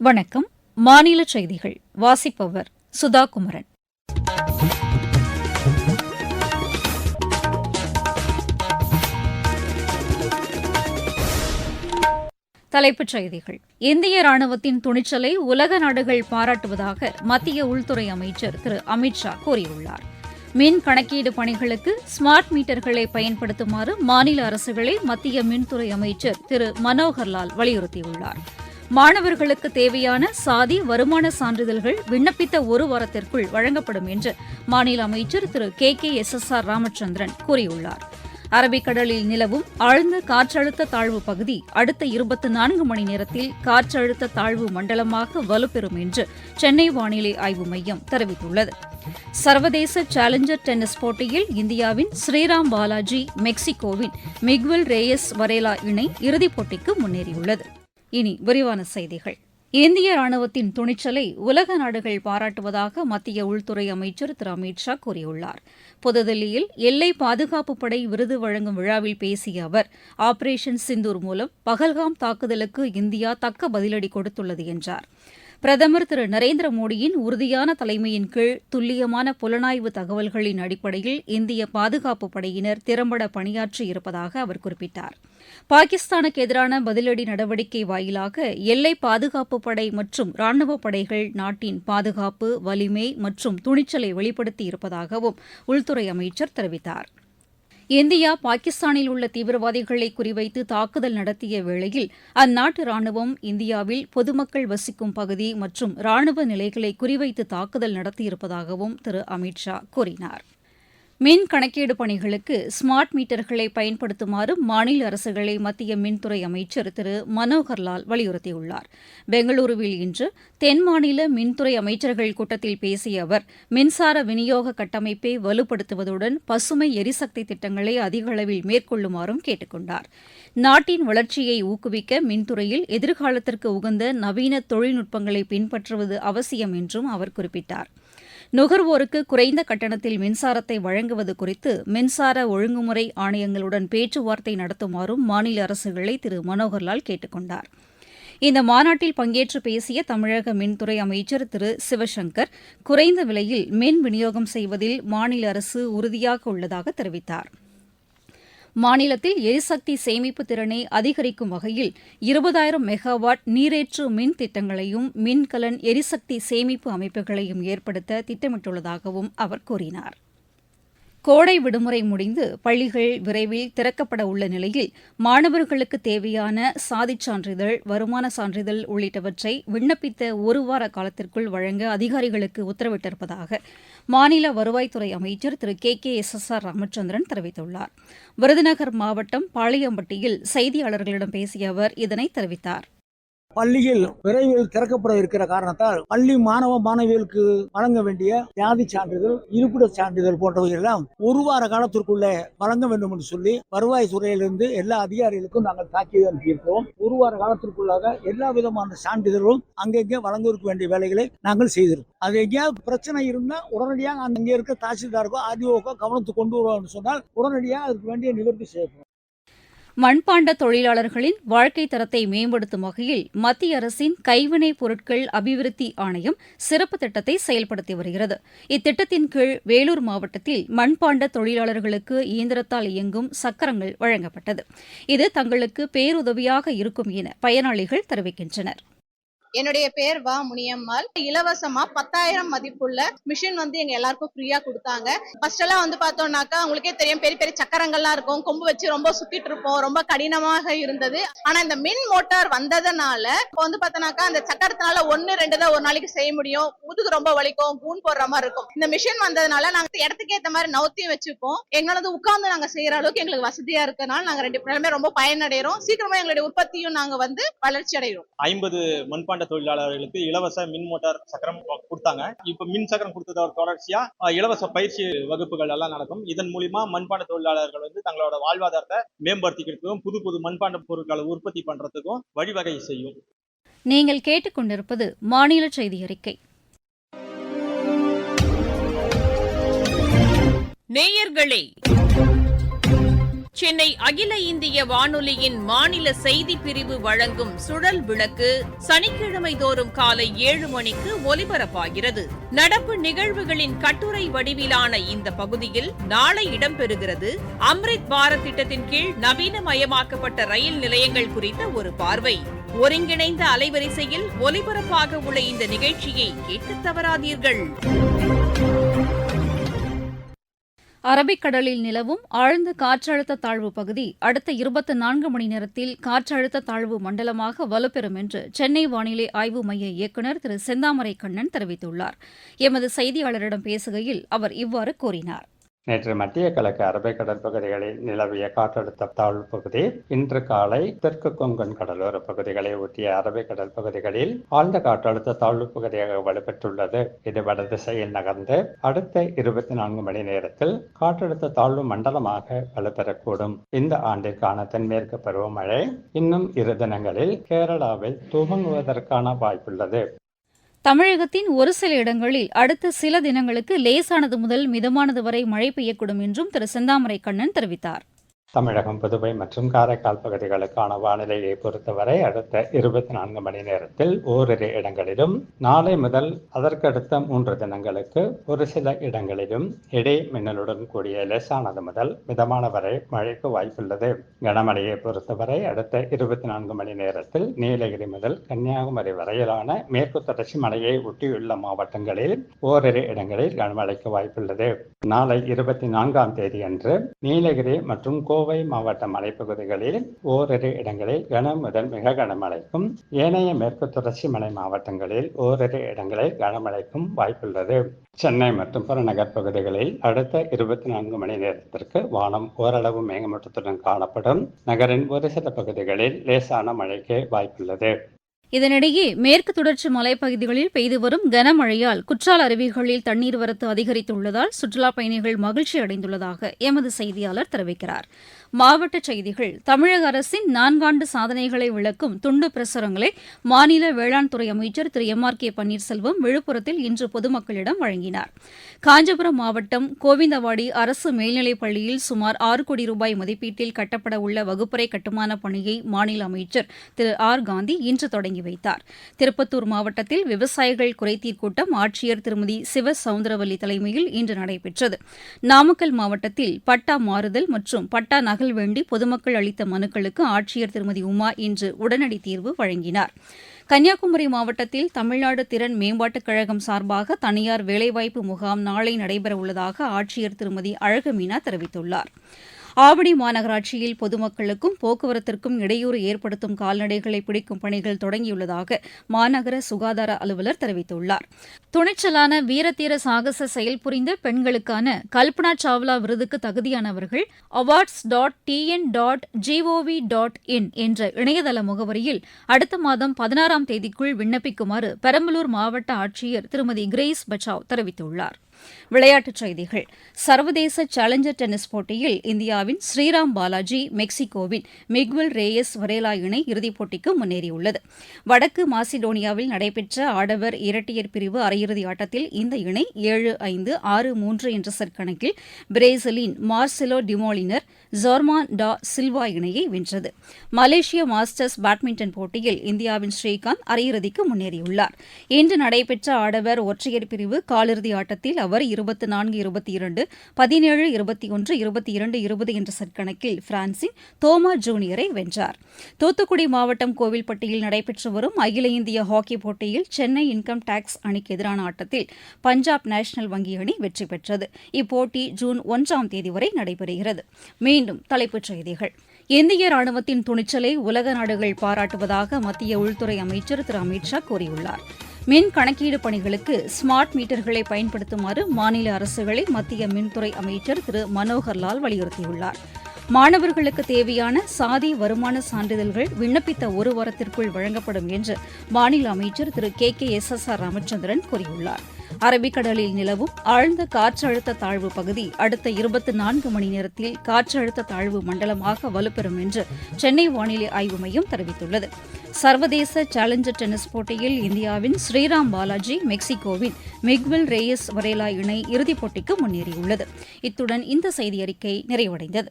வணக்கம். மாநில செய்திகள். வாசிப்பவர் சுதா குமரன் தலைப்புச் செய்திகள். இந்திய ராணுவத்தின் துணிச்சலை உலக நாடுகள் பாராட்டுவதாக மத்திய உள்துறை அமைச்சர் திரு அமித்ஷா கூறியுள்ளார். மின் கணக்கீடு பணிகளுக்கு ஸ்மார்ட் மீட்டர்களை பயன்படுத்துமாறு மாநில அரசுகளை மத்திய மின்துறை அமைச்சர் திரு மனோகர்லால் வலியுறுத்தியுள்ளார். மாணவர்களுக்கு தேவையான சாதி வருமான சான்றிதழ்கள் விண்ணப்பித்த ஒரு வாரத்திற்குள் வழங்கப்படும் என்று மாநில அமைச்சர் திரு K K S S R Ramachandran கூறியுள்ளார். அரபிக்கடலில் நிலவும் ஆழ்ந்த காற்றழுத்த தாழ்வு பகுதி அடுத்த இருபத்தி நான்கு மணி நேரத்தில் காற்றழுத்த தாழ்வு மண்டலமாக வலுப்பெறும் என்று சென்னை வானிலை ஆய்வு மையம் தெரிவித்துள்ளது. சர்வதேச சேலஞ்சர் டென்னிஸ் போட்டியில் இந்தியாவின் ஸ்ரீராம் பாலாஜி மெக்சிகோவின் மிக்வெல் ரேயஸ் வரேலா இணை இறுதிப் போட்டிக்கு முன்னேறியுள்ளது. இனி விரிவான செய்திகள். இந்திய ராணுவத்தின் துணிச்சலை உலக நாடுகள் பாராட்டுவதாக மத்திய உள்துறை அமைச்சர் திரு. அமித் ஷா கூறியுள்ளார். புதுதில்லியில் எல்லை பாதுகாப்பு படை விருது வழங்கும் விழாவில் பேசிய அவர் ஆபரேஷன் சிந்தூர் மூலம் பகல்காம் தாக்குதலுக்கு இந்தியா தக்க பதிலடி கொடுத்துள்ளது என்றார். பிரதமர் திரு நரேந்திர மோடியின் உறுதியான தலைமையின் கீழ் துல்லியமான புலனாய்வு தகவல்களின் அடிப்படையில் இந்திய பாதுகாப்பு படையினர் திறம்பட பணியாற்றி இருப்பதாக அவர் குறிப்பிட்டார். பாகிஸ்தானுக்கு எதிரான பதிலடி நடவடிக்கை வாயிலாக எல்லை பாதுகாப்பு படை மற்றும் ராணுவ படைகள் நாட்டின் பாதுகாப்பு வலிமை மற்றும் துணிச்சலை வெளிப்படுத்தி இருப்பதாகவும் உள்துறை அமைச்சர் தெரிவித்தார். இந்தியா பாகிஸ்தானில் உள்ள தீவிரவாதிகளை குறிவைத்து தாக்குதல் நடத்திய வேளையில் அந்நாட்டு ராணுவம் இந்தியாவில் பொதுமக்கள் வசிக்கும் பகுதி மற்றும் ராணுவ நிலைகளை குறிவைத்து தாக்குதல் நடத்தியிருப்பதாகவும் திரு அமித் ஷா கூறினார். மின் கணக்கீடு பணிகளுக்கு ஸ்மார்ட் மீட்டர்களை பயன்படுத்துமாறு மாநில அரசுகளை மத்திய மின்துறை அமைச்சர் திரு மனோகர்லால் வலியுறுத்தியுள்ளார். பெங்களூருவில் இன்று தென் மாநில மின்துறை அமைச்சர்கள் கூட்டத்தில் பேசிய அவர் மின்சார விநியோக கட்டமைப்பை வலுப்படுத்துவதுடன் பசுமை எரிசக்தி திட்டங்களை அதிக அளவில் மேற்கொள்ளுமாறும் கேட்டுக் கொண்டார் நாட்டின் வளர்ச்சியை ஊக்குவிக்க மின்துறையில் எதிர்காலத்திற்கு உகந்த நவீன தொழில்நுட்பங்களை பின்பற்றுவது அவசியம் என்றும் அவர் குறிப்பிட்டார். நுகர்வோருக்கு குறைந்த கட்டணத்தில் மின்சாரத்தை வழங்குவது குறித்து மின்சார ஒழுங்குமுறை ஆணையங்களுடன் பேச்சுவார்த்தை நடத்துமாறும் மாநில அரசுகளை திரு. மனோகர்லால் கேட்டுக்கொண்டார். இந்த மாநாட்டில் பங்கேற்று பேசிய தமிழக மின்துறை அமைச்சர் திரு. சிவசங்கர் குறைந்த விலையில் மின் விநியோகம் செய்வதில் மாநில அரசு உறுதியாக உள்ளதாக தெரிவித்தார். மாநிலத்தில் எரிசக்தி சேமிப்பு திறனை அதிகரிக்கும் வகையில் இருபதாயிரம் மெகாவாட் நீரேற்று மின் திட்டங்களையும் மின்கலன் எரிசக்தி சேமிப்பு அமைப்புகளையும் ஏற்படுத்த திட்டமிட்டுள்ளதாகவும் அவர் கூறினார். கோடை விடுமுறை முடிந்து பள்ளிகள் விரைவில் திறக்கப்பட உள்ள நிலையில் மாணவர்களுக்கு தேவையான சாதிச் சான்றிதழ் வருமான சான்றிதழ் உள்ளிட்டவற்றை விண்ணப்பித்த ஒரு வார காலத்திற்குள் வழங்க அதிகாரிகளுக்கு உத்தரவிட்டிருப்பதாக மாநில வருவாய்த்துறை அமைச்சர் திரு K. K. S. S. R. Ramachandran தெரிவித்துள்ளார். விருதுநகர் மாவட்டம் பாளையம்பட்டியில் செய்தியாளர்களிடம் பேசிய அவர் இதனை தெரிவித்தார். பள்ளியில் விரைவில் திறக்கப்பட இருக்கிற காரணத்தால் பள்ளி மாணவ மாணவிகளுக்கு வழங்க வேண்டிய ஜாதி சான்றிதழ் இருப்பிட சான்றிதழ் போன்றவை எல்லாம் ஒரு வார காலத்திற்குள்ளே வழங்க வேண்டும் என்று சொல்லி வருவாய் துறையிலிருந்து எல்லா அதிகாரிகளுக்கும் நாங்கள் தாக்கி அனுப்பியிருக்கிறோம் ஒரு வார காலத்திற்குள்ளாக எல்லா விதமான சான்றிதழும் அங்கங்கே வழங்குவதற்கு வேண்டிய வேலைகளை நாங்கள் செய்திருக்கோம். அது எங்கேயாவது பிரச்சனை இருந்தால் உடனடியாக அங்கே இருக்க தாசில்தாருக்கோ ஆர்டிஓக்கோ கவனத்துக்கு கொண்டு வருவோம்னு சொன்னால் உடனடியாக அதுக்கு வேண்டிய நிவர்த்தி செய்யப்படும். மண்பாண்ட தொழிலாளர்களின் வாழ்க்கை தரத்தை மேம்படுத்தும் வகையில் மத்திய அரசின் கைவினைப் பொருட்கள் அபிவிருத்தி ஆணையம் சிறப்பு திட்டத்தை செயல்படுத்தி வருகிறது. இத்திட்டத்தின் கீழ் வேலூர் மாவட்டத்தில் மண்பாண்ட தொழிலாளர்களுக்கு இயந்திரத்தால் இயங்கும் சக்கரங்கள் வழங்கப்பட்டது. இது தங்களுக்கு பேருதவியாக இருக்கும் என பயனாளிகள் தெரிவிக்கின்றனா் என்னுடைய பேர் வா முனியம்மாள். இலவசமா பத்தாயிரம் மதிப்புள்ள மிஷின் வந்து எங்க எல்லாருக்கும் ஃப்ரீயா கொடுத்தாங்க. ஃபர்ஸ்ட் எல்லாம் வந்து பார்த்தோம்னாக்கா உங்களுக்கே தெரியும் பெரிய பெரிய சக்கரங்கள்லாம் இருக்கும். கொம்பு வச்சு ரொம்ப சுத்திட்டு இருப்போம். ரொம்ப கடினமாக இருந்தது. ஆனா இந்த மின் மோட்டார் வந்ததுனால இப்போ வந்து பார்த்தோம்னாக்கா அந்த சக்கரத்தினால ஒன்னு ரெண்டு தான் ஒரு நாளைக்கு செய்ய முடியும். முதுகு ரொம்ப வலிக்கும் கூண் போடுற மாதிரி இருக்கும். இந்த மிஷின் வந்ததுனால நாங்க இடத்துக்கு ஏத்த மாதிரி நவுத்தியும் வச்சுப்போம். எங்களது வந்து உட்கார்ந்து நாங்க செய்யற அளவுக்கு எங்களுக்கு வசதியா இருக்கனால நாங்க ரெண்டு பேருமே ரொம்ப பயனடைறோம் சீக்கிரமா எங்களுடைய உற்பத்தியும் நாங்க வந்து வளர்ச்சி அடைகிறோம். ஐம்பது மண்பாண்ட தொழிலாளர்களுக்கு இலவச மின் மோட்டார் சக்கரம் கொடுத்தாங்க. இப்ப மின் சக்கரம் கொடுத்ததோட தொடர்ச்சியா இலவச பயிற்சி வகுப்புகள் எல்லாம் நடக்கும். இதன் மூலியமா மண்பாண்ட தொழிலாளர்கள் வந்து தங்களோட வாழ்வாதாரத்தை மேம்படுத்திக்கிறதுக்கும் புது புது மண்பாண்ட பொருட்களை உற்பத்தி பண்றதுக்கும் வழிவகை செய்யும். நீங்கள் கேட்டுக்கொண்டிருப்பது மாநில செய்தி அறிக்கை. நேயர்களே சென்னை அகில இந்திய வானொலியின் மாநில செய்திப் பிரிவு வழங்கும் சுழல் விளக்கு சனிக்கிழமை தோறும் காலை ஏழு மணிக்கு ஒலிபரப்பாகிறது. நடப்பு நிகழ்வுகளின் கட்டுரை வடிவிலான இந்த பகுதியில் நாளை இடம்பெறுகிறது. அம்ரித் பாரத் திட்டத்தின் கீழ் நவீனமயமாக்கப்பட்ட ரயில் நிலையங்கள் குறித்த ஒரு பார்வை. ஒருங்கிணைந்த அலைவரிசையில் ஒலிபரப்பாக உள்ள இந்த நிகழ்ச்சியை கேட்க தவறாதீர்கள். அரபிக்கடலில் நிலவும் ஆழ்ந்த காற்றழுத்த தாழ்வு பகுதி அடுத்த இருபத்தி நான்கு மணி நேரத்தில் காற்றழுத்த தாழ்வு மண்டலமாக வலுப்பெறும் என்று சென்னை வானிலை ஆய்வு மைய இயக்குநர் திரு செந்தாமரை கண்ணன் தெரிவித்துள்ளார். எமது செய்தியாளரிடம் பேசுகையில் அவர் இவ்வாறு கூறினார். நேற்று மத்திய கிழக்கு அரபிக்கடல் பகுதிகளில் நிலவிய காற்றழுத்த தாழ்வு பகுதி இன்று காலை தெற்கு கொங்கன் கடலோர பகுதிகளை ஒட்டிய அரபிக்கடல் பகுதிகளில் ஆழ்ந்த காற்றழுத்த தாழ்வு பகுதியாக வலுப்பெற்றுள்ளது. இது வடதிசையில் நகர்ந்து அடுத்த இருபத்தி நான்கு மணி நேரத்தில் காற்றழுத்த தாழ்வு மண்டலமாக வலுப்பெறக்கூடும். இந்த ஆண்டிற்கான தென்மேற்கு பருவமழை இன்னும் இரு தினங்களில் கேரளாவில் துவங்குவதற்கான வாய்ப்புள்ளது. தமிழகத்தின் ஒரு சில இடங்களில் அடுத்த சில தினங்களுக்கு லேசானது முதல் மிதமானது வரை மழை பெய்யக்கூடும் என்றும் திரு செந்தாமரை கண்ணன் தெரிவித்தார். தமிழகம் புதுவை மற்றும் காரைக்கால் பகுதிகளுக்கான வானிலையை பொறுத்தவரை அடுத்த இருபத்தி நான்கு மணி நேரத்தில் ஓரிரு இடங்களிலும் நாளை முதல் அதற்கடுத்த மூன்று தினங்களுக்கு ஒரு சில இடங்களிலும் இடை மின்னலுடன் கூடிய லேசானது முதல் மிதமான வரை மழைக்கு வாய்ப்புள்ளது. கனமழையை பொறுத்தவரை அடுத்த இருபத்தி நான்கு மணி நேரத்தில் நீலகிரி முதல் கன்னியாகுமரி வரையிலான மேற்கு தொடர்ச்சி மலையை ஒட்டியுள்ள மாவட்டங்களில் ஓரிரு இடங்களில் கனமழைக்கு வாய்ப்புள்ளது. நாளை இருபத்தி நான்காம் தேதி அன்று நீலகிரி மற்றும் கோ கோவை மாவட்ட மலைப்பகுதிகளில் ஓரிரு இடங்களில் கன முதல் மிக கனமழைக்கும் ஏனைய மேற்கு தொடர்ச்சி மலை மாவட்டங்களில் ஓரிரு இடங்களில் கனமழைக்கும் வாய்ப்புள்ளது. சென்னை மற்றும் புறநகர் பகுதிகளில் அடுத்த இருபத்தி நான்கு மணி நேரத்திற்கு வானம் ஓரளவு மேகமூட்டத்துடன் காணப்படும். நகரின் ஒரு சில பகுதிகளில் லேசான மழைக்கு வாய்ப்புள்ளது. இதனிடையே மேற்கு தொடர்ச்சி மலைப்பகுதிகளில் பெய்து வரும் கனமழையால் குற்றால அருவிகளில் தண்ணீர் வரத்து அதிகரித்துள்ளதால் சுற்றுலாப் பயணிகள் மகிழ்ச்சி அடைந்துள்ளதாக எமது செய்தியாளர் தெரிவிக்கிறார். மாவட்டச் செய்திகள் தமிழக அரசின் நான்காண்டு சாதனைகளை விளக்கும் துண்டு பிரசுரங்களை மாநில வேளாண் துறை அமைச்சர் திரு எம் ஆர் கே பன்னீர்செல்வம் விழுப்புரத்தில் இன்று பொதுமக்களிடம் வழங்கினார். காஞ்சிபுரம் மாவட்டம் கோவிந்தவாடி அரசு மேல்நிலைப் பள்ளியில் சுமார் ஆறு கோடி ரூபாய் மதிப்பீட்டில் கட்டப்பட உள்ள வகுப்பறை கட்டுமான பணியை மாநில அமைச்சர் திரு ஆர் காந்தி இன்று தொடங்கி தொடங்கி வைத்தார். திருப்பத்தூர் மாவட்டத்தில் விவசாயிகள் குறைதீர் கூட்டம் ஆட்சியர் திருமதி சிவ சவுந்தரவல்லி தலைமையில் இன்று நடைபெற்றது. நாமக்கல் மாவட்டத்தில் பட்டா மாறுதல் மற்றும் பட்டா நகல் வேண்டி பொதுமக்கள் அளித்த மனுக்களுக்கு ஆட்சியர் திருமதி உமா இன்று உடனடி தீர்வு வழங்கினார். கன்னியாகுமரி மாவட்டத்தில் தமிழ்நாடு திறன் மேம்பாட்டுக் கழகம் சார்பாக தனியார் வேலைவாய்ப்பு முகாம் நாளை நடைபெறவுள்ளதாக ஆட்சியர் திருமதி அழகுமீனா தெரிவித்துள்ளாா் ஆவடி மாநகராட்சியில் பொதுமக்களுக்கும் போக்குவரத்திற்கும் இடையூறு ஏற்படுத்தும் கால்நடைகளை பிடிக்கும் பணிகள் தொடங்கியுள்ளதாக மாநகர சுகாதார அலுவலர் தெரிவித்துள்ளார். துணிச்சலான வீரதீர சாகச செயல் புரிந்த பெண்களுக்கான கல்பனா சாவ்லா விருதுக்கு தகுதியானவர்கள் awards dot TN dot GOV dot in என்ற இணையதள முகவரியில் அடுத்த மாதம் பதினாறாம் தேதிக்குள் விண்ணப்பிக்குமாறு பெரம்பலூர் மாவட்ட ஆட்சியர் திருமதி கிரேஸ் பச்சாவ் தெரிவித்துள்ளார். விளையாட்டுச் செய்திகள். சர்வதேச சேலஞ்சர் டென்னிஸ் போட்டியில் இந்தியாவின் ஸ்ரீராம் பாலாஜி மெக்சிகோவின் மிக்வெல் ரேயஸ் வரேலா இணை இறுதிப் போட்டிக்கு முன்னேறியுள்ளது. வடக்கு மாசிடோனியாவில் நடைபெற்ற ஆடவர் இரட்டையர் பிரிவு அரையிறுதி ஆட்டத்தில் இந்த இணை ஏழு ஐந்து ஆறு மூன்று என்ற செட் கணக்கில் பிரேசிலின் மார்செலோ டிமோலினர் ஜோர்மான் டா சில்வா இணையை வென்றது. மலேசிய மாஸ்டர்ஸ் பேட்மிண்டன் போட்டியில் இந்தியாவின் ஸ்ரீகாந்த் அரையிறுதிக்கு முன்னேறியுள்ளார். இன்று நடைபெற்ற ஆடவர் ஒற்றையர் பிரிவு காலிறுதி ஆட்டத்தில் அவர் இருபத்தி நான்கு இருபத்தி இரண்டு பதினேழு இருபத்தி ஒன்று இருபத்தி இரண்டு இருபது என்ற செட் கணக்கில் பிரான்சின் தோமா ஜூனியரை வென்றார். தூத்துக்குடி மாவட்டம் கோவில்பட்டியில் நடைபெற்று வரும் அகில இந்திய ஹாக்கி போட்டியில் சென்னை இன்கம் டாக்ஸ் அணிக்கு எதிரான ஆட்டத்தில் பஞ்சாப் நேஷனல் வங்கி அணி வெற்றி பெற்றது. இப்போட்டி ஜூன் ஒன்றாம் தேதி வரை நடைபெறுகிறது. மீண்டும் தலைப்புச் செய்திகள். இந்திய ராணுவத்தின் துணிச்சலை உலக நாடுகள் பாராட்டுவதாக மத்திய உள்துறை அமைச்சர் திரு. அமித்ஷா கூறியுள்ளார். மின் கணக்கீடு பணிகளுக்கு ஸ்மார்ட் மீட்டர்களை பயன்படுத்துமாறு மாநில அரசுகளை மத்திய மின்துறை அமைச்சர் திரு. மனோகர் லால் வலியுறுத்தியுள்ளார். மாணவர்களுக்கு தேவையான சாதி வருமான சான்றிதழ்கள் விண்ணப்பித்த ஒரு வாரத்திற்குள் வழங்கப்படும் என்று மாநில அமைச்சர் திரு K K S S R Ramachandran கூறியுள்ளார். அரபிக்கடலில் நிலவும் ஆழ்ந்த காற்றழுத்த தாழ்வு பகுதி அடுத்த இருபத்தி நான்கு மணி நேரத்தில் காற்றழுத்த தாழ்வு மண்டலமாக வலுப்பெறும் என்று சென்னை வானிலை ஆய்வு மையம் தெரிவித்துள்ளது. சர்வதேச சேலஞ்சர் டென்னிஸ் போட்டியில் இந்தியாவின் ஸ்ரீராம் பாலாஜி மெக்சிகோவின் மிக்வெல் ரேயஸ் வரேலா இணை இறுதிப் போட்டிக்கு முன்னேறியுள்ளது. இத்துடன் இந்த செய்தியறிக்கை நிறைவடைந்தது.